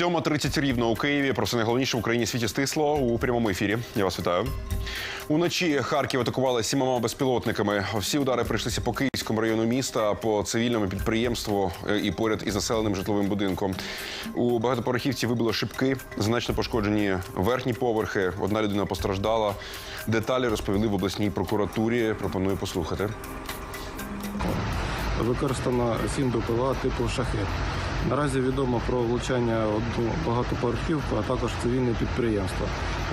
7.30 рівно у Києві. Про це найголовніше в Україні світі стисло у прямому ефірі. Я вас вітаю. Уночі Харків атакували сімома безпілотниками. Всі удари прийшлися по Київському району міста, по цивільному підприємству е, і поряд із населеним житловим будинком. У багатоповерхівці вибило шибки, значно пошкоджені верхні поверхи. Одна людина постраждала. Деталі розповіли в обласній прокуратурі. Пропоную послухати. Використано сім БПЛА типу шахет. Наразі відомо про влучання багатоповерхівку, а також цивільне підприємство.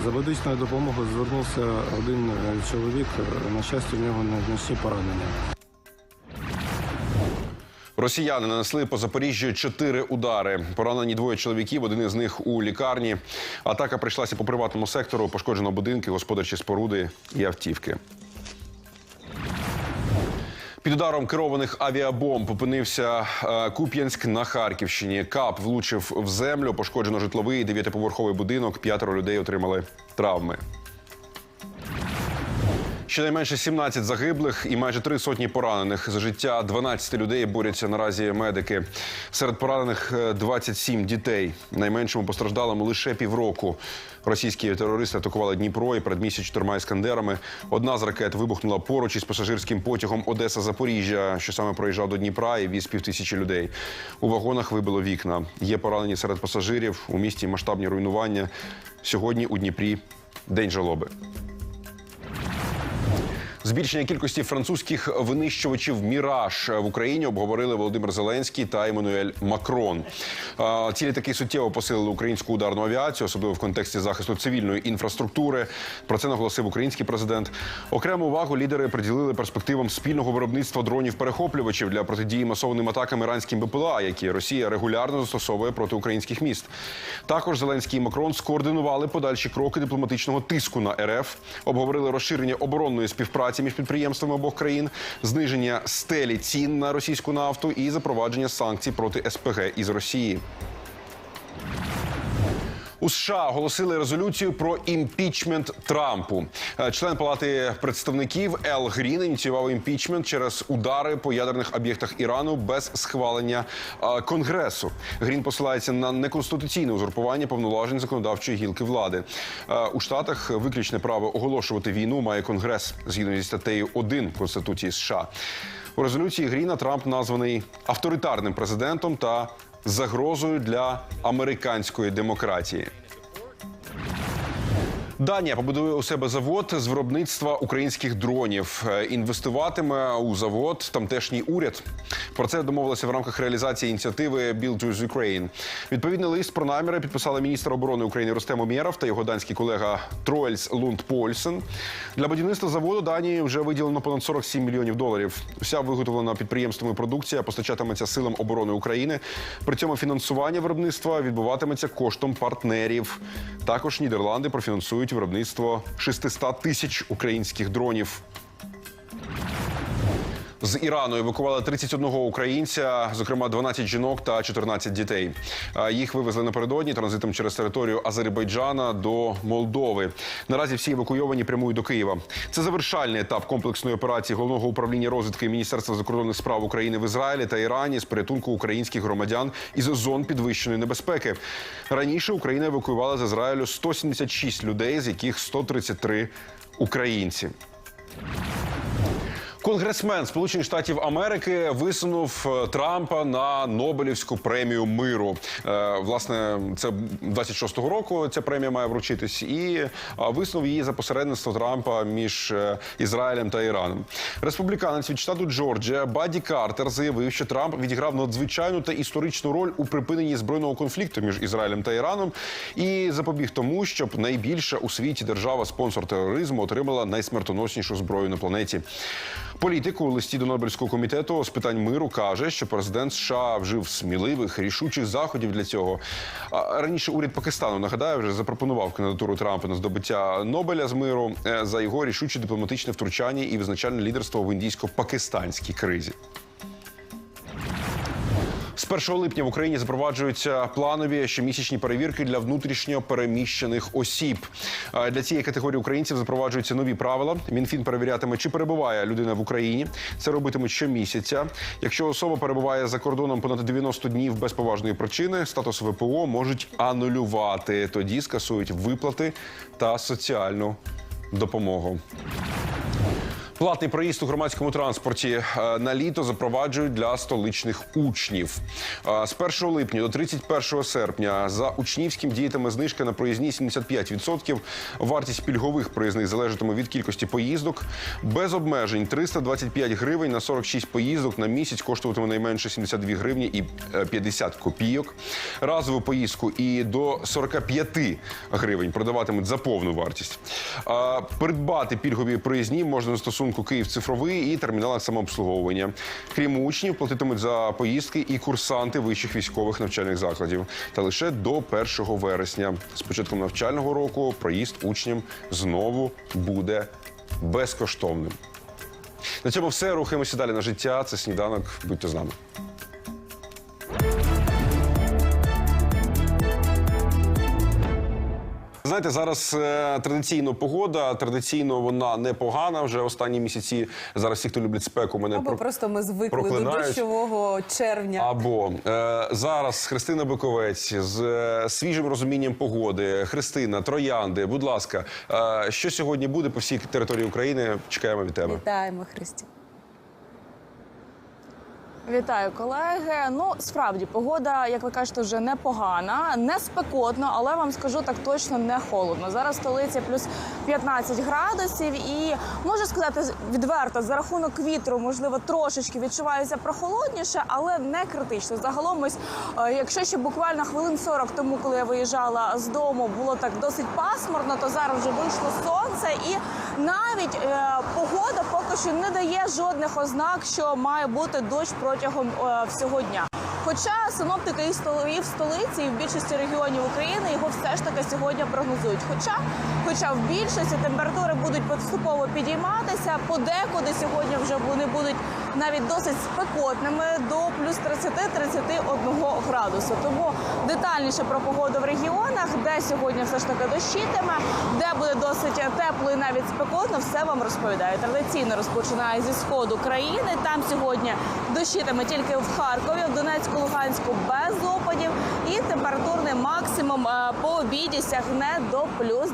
За медичною допомогою звернувся один е, чоловік. На щастя, в нього незначні поранення. Росіяни нанесли по Запоріжжю чотири удари. Поранені двоє чоловіків, один із них у лікарні. Атака прийшлася по приватному сектору. Пошкоджено будинки, господарчі споруди і автівки. Під ударом керованих авіабомб опинився е, Куп'янськ на Харківщині. Кап влучив в землю, пошкоджено житловий дев'ятиповерховий будинок. П'ятеро людей отримали травми. Щонайменше 17 загиблих і майже три сотні поранених. За життя 12 людей борються наразі медики. Серед поранених е, 27 дітей. Найменшому постраждалому лише півроку. Російські терористи атакували Дніпро і передмістя чотирма іскандерами. Одна з ракет вибухнула поруч із пасажирським потягом Одеса-Запоріжжя, що саме проїжджав до Дніпра і віз півтисячі людей. У вагонах вибило вікна. Є поранені серед пасажирів. У місті масштабні руйнування. Сьогодні у Дніпрі день жалоби. Збільшення кількості французьких винищувачів Міраж в Україні обговорили Володимир Зеленський та Еммануель Макрон. А, Ці літаки суттєво посилили українську ударну авіацію, особливо в контексті захисту цивільної інфраструктури. Про це наголосив український президент. Окрему увагу лідери приділили перспективам спільного виробництва дронів-перехоплювачів для протидії масованим атакам іранським БПЛА, які Росія регулярно застосовує проти українських міст. Також Зеленський і Макрон скоординували подальші кроки дипломатичного тиску на РФ, обговорили розширення оборонної співпраці між підприємствами обох країн, зниження стелі цін на російську нафту і запровадження санкцій проти СПГ із Росії. У США оголосили резолюцію про імпічмент Трампу. Е, Член палати представників Ел Грін ініціював імпічмент через удари по ядерних об'єктах Ірану без схвалення е, конгресу. Грін посилається на неконституційне узурпування повноважень законодавчої гілки влади. Е, У штатах виключне право оголошувати війну має конгрес згідно зі статтею 1 Конституції США. У резолюції Гріна Трамп названий авторитарним президентом та загрозою для американської демократії. Данія побудує у себе завод з виробництва українських дронів. Е, Інвестуватиме у завод тамтешній уряд. Про це домовилися в рамках реалізації ініціативи Build with Ukraine. Відповідний лист про наміри підписали міністр оборони України Ростем Умєров та його данський колега Троельс Лунд Польсен. Для будівництва заводу Данії вже виділено понад 47 мільйонів доларів. Вся виготовлена підприємствами продукція постачатиметься силам оборони України. При цьому фінансування виробництва відбуватиметься коштом партнерів. Також Нідерланди профінансують виробництво 600 тисяч українських дронів. З Ірану евакували 31 українця, зокрема 12 жінок та 14 дітей. Їх вивезли напередодні транзитом через територію Азербайджана до Молдови. Наразі всі евакуйовані прямують до Києва. Це завершальний етап комплексної операції головного управління розвідки Міністерства закордонних справ України в Ізраїлі та Ірані з порятунку українських громадян із зон підвищеної небезпеки. Раніше Україна евакуювала з Ізраїлю 176 людей, з яких 133 українці. Конгресмен Сполучених Штатів Америки висунув е, Трампа на Нобелівську премію миру. Е, власне, це 26-го року ця премія має вручитись, і е, висунув її за посередництво Трампа між Ізраїлем та Іраном. Республіканець від штату Джорджія Баді Картер заявив, що Трамп відіграв надзвичайну та історичну роль у припиненні збройного конфлікту між Ізраїлем та Іраном і запобіг тому, щоб найбільша у світі держава спонсор тероризму отримала найсмертоноснішу зброю на планеті. Політик у листі до Нобелівського комітету з питань миру каже, що президент США вжив сміливих рішучих заходів для цього. А раніше уряд Пакистану нагадаю, вже запропонував кандидатуру Трампа на здобуття Нобеля з миру е, за його рішуче дипломатичне втручання і визначальне лідерство в індійсько-пакистанській кризі. З З 1 липня в Україні запроваджуються планові щомісячні перевірки для внутрішньо переміщених осіб. Е, Для цієї категорії українців запроваджуються нові правила. Мінфін перевірятиме, чи перебуває людина в Україні. Це робитимуть щомісяця. Якщо особа перебуває за кордоном понад 90 днів без поважної причини, статус ВПО можуть анулювати. Тоді скасують виплати та соціальну допомогу. Платний проїзд у громадському транспорті е, на літо запроваджують для столичних учнів. Е, З 1 липня до 31 серпня за учнівським діятиме знижка на проїзні 75%. Вартість пільгових проїзних залежатиме від кількості поїздок. Без обмежень 325 гривень на 46 поїздок на місяць коштуватиме найменше 72 гривні і е, 50 копійок. Разову поїздку і до 45 гривень продаватимуть за повну вартість. Е, Придбати пільгові проїзні можна на стосунку Київ цифровий і терміналах самообслуговування. Крім учнів, платитимуть за поїздки і курсанти вищих військових навчальних закладів. Та лише до 1 вересня. З початком навчального року проїзд учням знову буде безкоштовним. На цьому все. Рухаємося далі на життя. Це сніданок. Будьте з нами. Знаєте, зараз е, традиційно погода. Традиційно вона непогана. Вже останні місяці. Зараз всі, хто люблять спеку, мене Або про- просто ми звикли до проклинають. дощового червня. Або е, зараз Христина Биковець з е, свіжим розумінням погоди. Христина, троянди. Будь ласка, е, що сьогодні буде по всій території України? Чекаємо від тебе. Вітаємо, Христі. Вітаю, колеги. Ну справді погода, як ви кажете, вже непогана, не спекотно, але вам скажу так точно не холодно. Зараз в столиці плюс 15 градусів, і можу сказати відверто, за рахунок вітру, можливо, трошечки відчувається прохолодніше, але не критично. Загалом, ось е, якщо ще буквально хвилин 40 тому, коли я виїжджала з дому, було так досить пасмурно, то зараз вже вийшло сонце, і навіть е, погода поки що не дає жодних ознак, що має бути дощ протягом е, всього дня. Хоча синоптики і в столиці, і в більшості регіонів України його все ж таки сьогодні прогнозують. Хоча, хоча в більшості температури будуть поступово підійматися, подекуди сьогодні вже вони будуть навіть досить спекотними до плюс 30-31 градусу. Тому детальніше про погоду в регіонах, де сьогодні все ж таки дощитиме, де буде досить тепло і навіть спекотно, все вам розповідаю. Традиційно розпочинаю зі сходу країни. Там сьогодні дощитиме тільки в Харкові, в Донецьку, Луганську без опадів. І температурний максимум е, по обіді сягне до плюс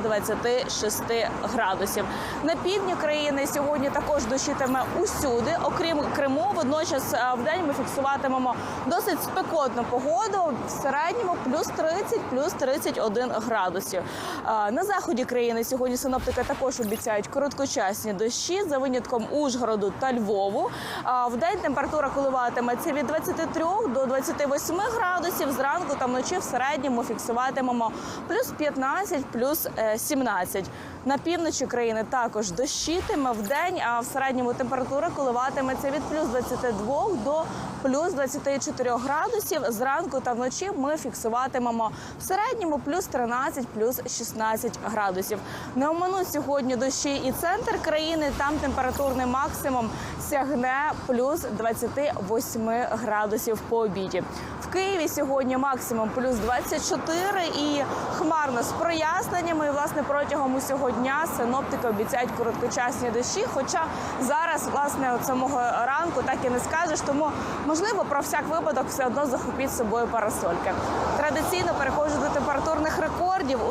26 градусів. На півдні країни сьогодні також дощитиме усюди, окрім Криму. Водночас е, в день ми фіксуватимемо досить спекотну погоду в середньому плюс 30, плюс 31 градусів. Е, на заході країни сьогодні синоптики також обіцяють короткочасні дощі за винятком Ужгороду та Львову. Е, в день температура коливатиметься від 23 до 28 градусів. Зранку та вночі в середньому фіксуватимемо плюс 15, плюс 17. 11. На півночі країни також дощитиме в день, а в середньому температура коливатиметься від плюс 22 до плюс 24 градусів. Зранку та вночі ми фіксуватимемо в середньому плюс 13, плюс 16 градусів. Не оминуть сьогодні дощі і центр країни. Там температурний максимум сягне плюс 28 градусів по обіді. В Києві сьогодні максимум плюс 24 і хмарно з проясненнями. І, власне, протягом усього дня синоптики обіцяють короткочасні дощі. Хоча зараз, власне, от самого ранку так і не скажеш. Тому можливо про всяк випадок все одно захопіть з собою парасольки. Традиційно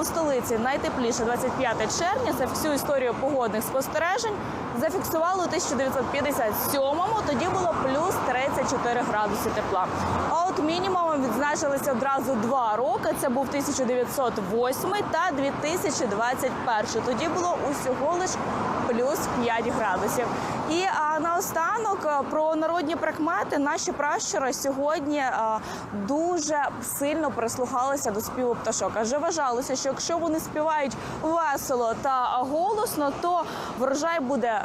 у столиці. Найтепліше 25 червня. За всю історію погодних спостережень зафіксували у 1957-му. Тоді було плюс 34 градуси тепла. А от мінімумом відзначилися одразу два роки. Це був 1908 та 2021. Тоді було усього лиш плюс 5 градусів. І а, наостанок про народні прикмети наші пращури сьогодні а, дуже сильно прислухалися до співу пташок. Адже вважалося, що якщо вони співають весело та голосно, то врожай буде.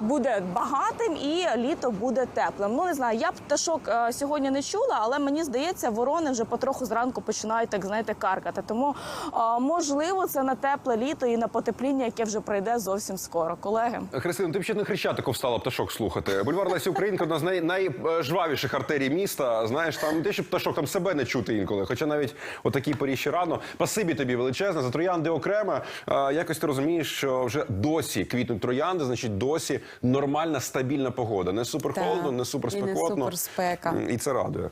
Буде багатим і літо буде теплим. Ну не знаю, я пташок е, сьогодні не чула, але мені здається, ворони вже потроху зранку починають так знаєте каркати. Тому е, можливо це на тепле літо і на потепління, яке вже прийде зовсім скоро. Колеги. Христина, ти б ще на хрещатику встала пташок слухати. Бульвар Лесі Українки одна з най, найжвавіших артерій міста. Знаєш, там те, що пташок там себе не чути інколи. Хоча навіть о такій порі ще рано. Пасибі тобі величезне, за троянди окремо. А, якось ти розумієш, що вже досі квітнуть троянди, значить досі нормальна стабільна погода. Не супер холодно, не супер І не супер спека. І це радує.